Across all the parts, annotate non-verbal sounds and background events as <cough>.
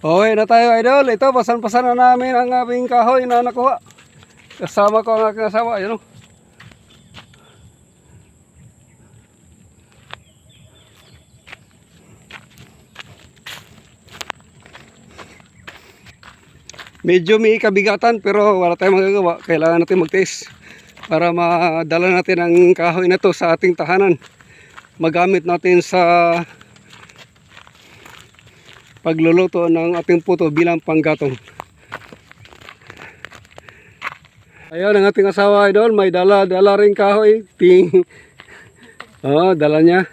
Okay na tayo idol. Ito, pasan-pasan na namin ang aming kahoy na nakuha. Kasama ko ang aking asawa. Ayun o. Medyo may kabigatan pero wala tayong magagawa. Kailangan natin magtiis para madala natin ang kahoy na to sa ating tahanan. Magamit natin sa pagluluto ng ating puto bilang panggatong. Ayun ang ating asawa idol, may dala dala ring kahoy, ting. <laughs> Oh, dala niya.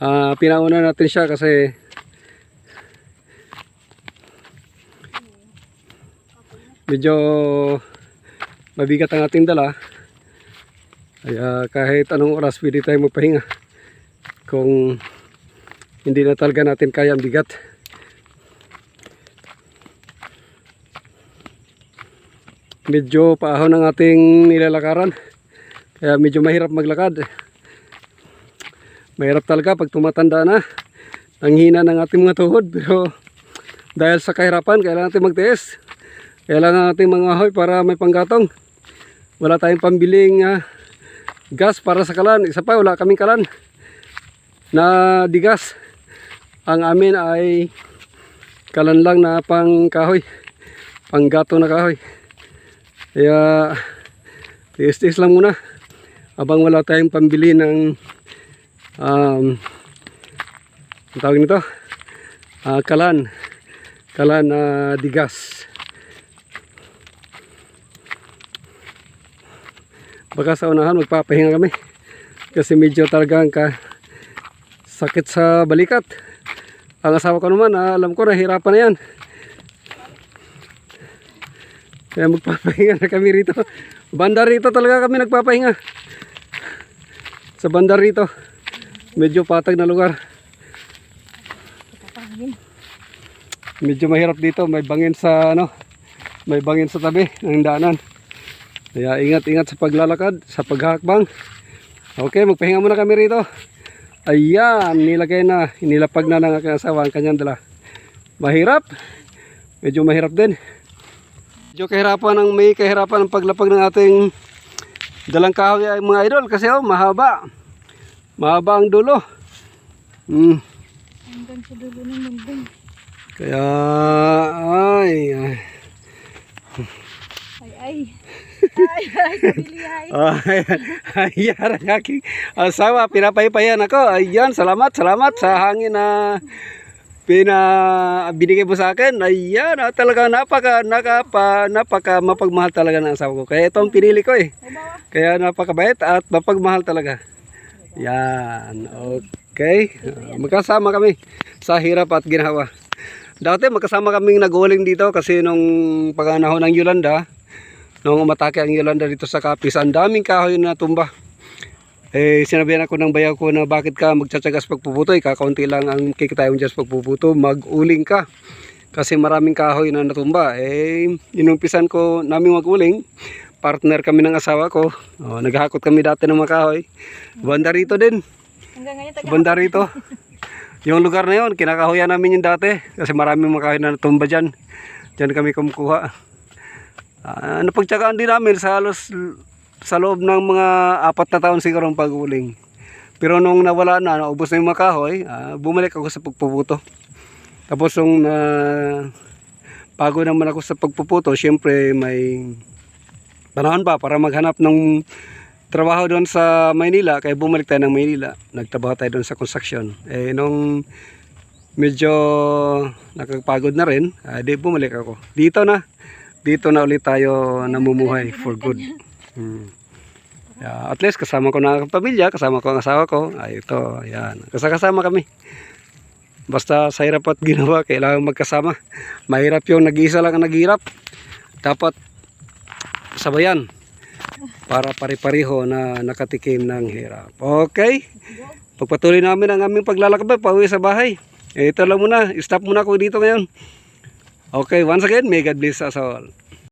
Ah, pinauna natin siya kasi medyo mabigat ang ating dala. Kaya kahit anong oras pwede tayo magpahinga kung hindi na talaga natin kaya ang bigat. Medyo paahon ang ating nilalakaran. Kaya medyo mahirap maglakad. Mahirap talaga pag tumatanda na. Ang hina ng ating mga tuhod. Pero dahil sa kahirapan, kailangan natin magtiis. Kailangan natin mga ahoy para may panggatong. Wala tayong pambiling ah, gas para sa kalan. Isa pa, wala kaming kalan na digas. Ang amin ay kalan lang na pang kahoy. Panggato na kahoy. Kaya tiis-tiis lang muna. Abang wala tayong pambili ng um, ang tawag nito? Ah, kalan. Kalan na digas. Baka sa unahan magpapahinga kami. Kasi medyo talagang ka sakit sa balikat. Ang asawa ko naman, ah, alam ko nahirapan na yan. Kaya magpapahinga na kami rito. Banda rito talaga kami nagpapahinga. Sa banda rito. Medyo patag na lugar. Medyo mahirap dito. May bangin sa ano. May bangin sa tabi ng daanan. Kaya ingat-ingat sa paglalakad, sa paghakbang. Okay, magpahinga muna kami rito. Ayan, nilagay na, inilapag na ng aking asawa ang kanyang dala. Mahirap. Medyo mahirap din. Medyo kahirapan ang may kahirapan ang paglapag ng ating dalang kahoy ay mga idol kasi oh, mahaba. Mahaba ang dulo. Hmm. Hanggang sa dulo ng mundo. Kaya ay, ay. Ay, ay. Ay, ay, kabili ay. <laughs> Ay, ang aking asawa. Pinapaypayan ako. Ayan, salamat, salamat sa hangin na pina binigay mo sa akin. Ayan, ah, talaga napaka nakapa napaka mapagmahal talaga ng asawa ko. Kaya ito ang pinili ko eh. Kaya napakabait at mapagmahal talaga. Yan. Okay. Magkasama kami sa hirap at ginhawa. Dati magkasama kaming nag-uling dito kasi nung paganahon ng Yolanda, nung umatake ang Yolanda dito sa Kapis, ang daming kahoy na tumba. Eh, sinabihan ako ng bayaw ko na bakit ka magtsatsagas pagpuputo, eh, kakaunti lang ang kikitayong dyan sa pagpuputo, mag-uling ka. Kasi maraming kahoy na natumba. Eh, inumpisan ko namin mag-uling. Partner kami ng asawa ko. Oh, naghahakot kami dati ng mga kahoy. Banda rito din. Banda rito. Yung lugar na yon, kinakahuyan namin yung dati. Kasi maraming mga kahoy na natumba dyan. Dyan kami kumukuha. Ah, napagtsagaan din namin sa halos sa loob ng mga apat na taon siguro ang pag-uling. Pero nung nawala na, naubos na yung mga ah, bumalik ako sa pagpuputo. Tapos nung na bago naman ako sa pagpuputo, syempre may panahon pa para maghanap ng trabaho doon sa Maynila. Kaya bumalik tayo ng Maynila. Nagtrabaho tayo doon sa construction. Eh nung medyo nakapagod na rin, ah, di bumalik ako. Dito na. Dito na ulit tayo namumuhay for good. Hmm. Yeah, at least kasama ko na ang pamilya, kasama ko ang asawa ko. Ay ito, ayan. Kasama kami. Basta sa hirap at ginawa, kailangan magkasama. Mahirap yung nag-iisa lang ang naghirap. Dapat sabayan para pare-pareho na nakatikim ng hirap. Okay? Pagpatuloy namin ang aming paglalakbay, pauwi sa bahay. Eh, ito lang muna, stop muna ako dito ngayon. Okay, once again, may God bless us all.